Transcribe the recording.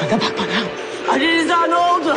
Bana bak bana. Ali Rıza ne oldu?